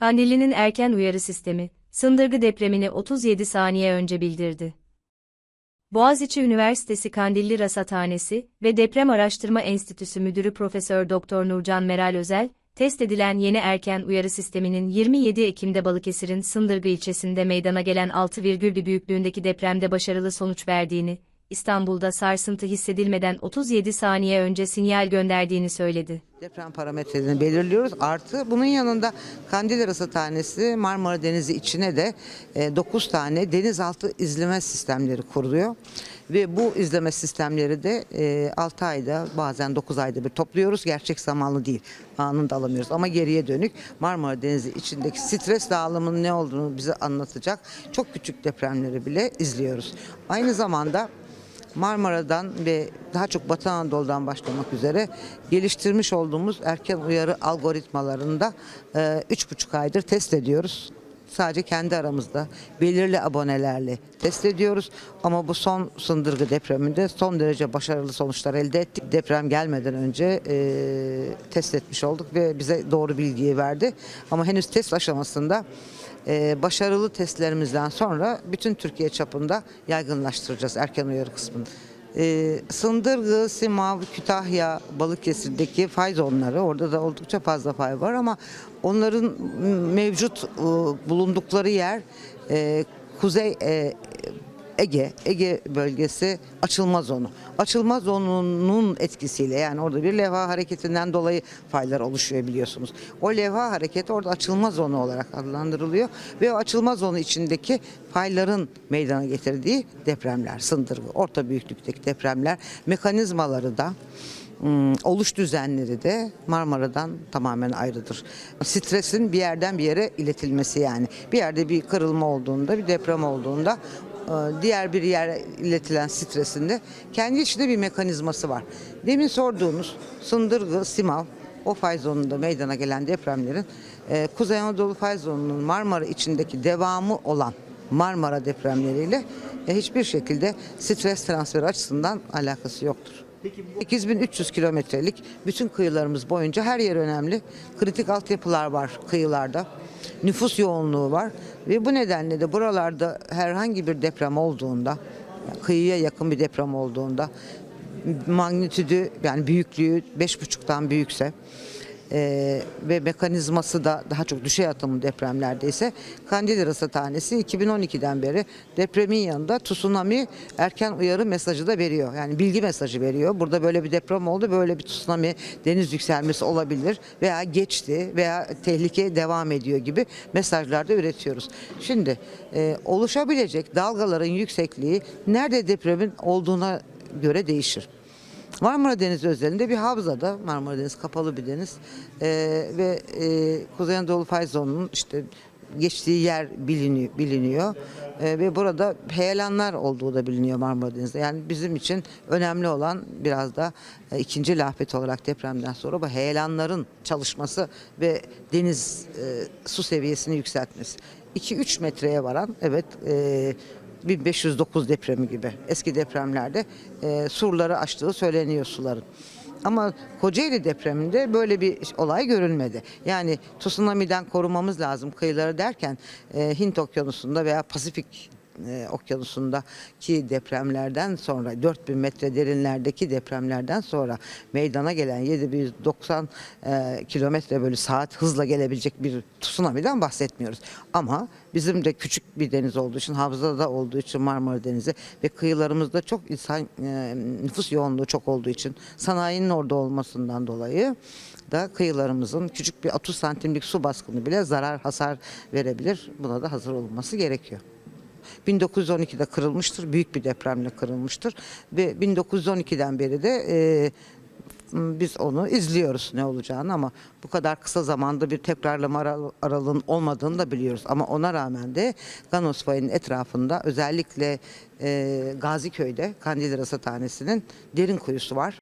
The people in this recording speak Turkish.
Kandilli'nin erken uyarı sistemi, Sındırgı depremini 37 saniye önce bildirdi. Boğaziçi Üniversitesi Kandilli Rasathanesi ve Deprem Araştırma Enstitüsü Müdürü Profesör Doktor Nurcan Meral Özel, test edilen yeni erken uyarı sisteminin 27 Ekim'de Balıkesir'in Sındırgı ilçesinde meydana gelen 6,1 büyüklüğündeki depremde başarılı sonuç verdiğini, İstanbul'da sarsıntı hissedilmeden 37 saniye önce sinyal gönderdiğini söyledi. Deprem parametrelerini belirliyoruz. Artı bunun yanında Kandilli Rasathanesi Marmara Denizi içine de 9 tane denizaltı izleme sistemleri kuruluyor. Ve bu izleme sistemleri de 6 ayda bazen 9 ayda bir topluyoruz. Gerçek zamanlı değil. Anında alamıyoruz. Ama geriye dönük Marmara Denizi içindeki stres dağılımının ne olduğunu bize anlatacak çok küçük depremleri bile izliyoruz. Aynı zamanda Marmara'dan ve daha çok Batı Anadolu'dan başlamak üzere geliştirmiş olduğumuz erken uyarı algoritmalarında e, üç buçuk aydır test ediyoruz. Sadece kendi aramızda belirli abonelerle test ediyoruz. Ama bu son sındırgı depreminde son derece başarılı sonuçlar elde ettik. Deprem gelmeden önce e, test etmiş olduk ve bize doğru bilgiyi verdi. Ama henüz test aşamasında ee, başarılı testlerimizden sonra bütün Türkiye çapında yaygınlaştıracağız erken uyarı kısmını. Ee, Sındırgı, Simav, Kütahya, Balıkesir'deki fay zonları orada da oldukça fazla fay var ama onların mevcut e, bulundukları yer e, kuzey e, Ege, Ege bölgesi açılma zonu. Açılma zonunun etkisiyle yani orada bir levha hareketinden dolayı faylar oluşuyor biliyorsunuz. O levha hareketi orada açılma zonu olarak adlandırılıyor ve o açılma zonu içindeki fayların meydana getirdiği depremler, sındırgı, orta büyüklükteki depremler, mekanizmaları da Hmm, oluş düzenleri de Marmara'dan tamamen ayrıdır. Stresin bir yerden bir yere iletilmesi yani. Bir yerde bir kırılma olduğunda, bir deprem olduğunda diğer bir yere iletilen stresin de kendi içinde bir mekanizması var. Demin sorduğunuz Sındırgı, Simav, o fay zonunda meydana gelen depremlerin e, Kuzey Anadolu fay zonunun Marmara içindeki devamı olan Marmara depremleriyle e, hiçbir şekilde stres transferi açısından alakası yoktur. 8300 kilometrelik bütün kıyılarımız boyunca her yer önemli. Kritik altyapılar var kıyılarda. Nüfus yoğunluğu var ve bu nedenle de buralarda herhangi bir deprem olduğunda, kıyıya yakın bir deprem olduğunda magnitüdü yani büyüklüğü 5,5'tan büyükse e, ve mekanizması da daha çok düşey atımlı depremlerde ise Kandilli Rasathanesi 2012'den beri depremin yanında tsunami erken uyarı mesajı da veriyor. Yani bilgi mesajı veriyor. Burada böyle bir deprem oldu, böyle bir tsunami deniz yükselmesi olabilir veya geçti veya tehlike devam ediyor gibi mesajlar da üretiyoruz. Şimdi e, oluşabilecek dalgaların yüksekliği nerede depremin olduğuna göre değişir. Marmara Denizi özelinde bir havzada, Marmara Denizi kapalı bir deniz Ee, ve e, Kuzey Anadolu fay işte geçtiği yer biliniyor, biliniyor. Ee, ve burada heyelanlar olduğu da biliniyor Marmara Denizi'nde. Yani bizim için önemli olan biraz da e, ikinci lafet olarak depremden sonra bu heyelanların çalışması ve deniz e, su seviyesini yükseltmesi. 2-3 metreye varan evet e, 1509 depremi gibi eski depremlerde e, surları açtığı söyleniyor suların. Ama Kocaeli depreminde böyle bir olay görülmedi. Yani tsunami'den korumamız lazım kıyıları derken e, Hint Okyanusu'nda veya Pasifik e, okyanusundaki depremlerden sonra 4000 metre derinlerdeki depremlerden sonra meydana gelen 790 e, kilometre bölü saat hızla gelebilecek bir tsunami'den bahsetmiyoruz. Ama bizim de küçük bir deniz olduğu için havzada olduğu için Marmara Denizi ve kıyılarımızda çok insan e, nüfus yoğunluğu çok olduğu için sanayinin orada olmasından dolayı da kıyılarımızın küçük bir 30 santimlik su baskını bile zarar hasar verebilir. Buna da hazır olunması gerekiyor. 1912'de kırılmıştır. Büyük bir depremle kırılmıştır. Ve 1912'den beri de e, biz onu izliyoruz ne olacağını ama bu kadar kısa zamanda bir tekrarlama aral- aralığın olmadığını da biliyoruz. Ama ona rağmen de Ganos Fayı'nın etrafında özellikle e, Gaziköy'de Kandilli Rasathanesi'nin derin kuyusu var.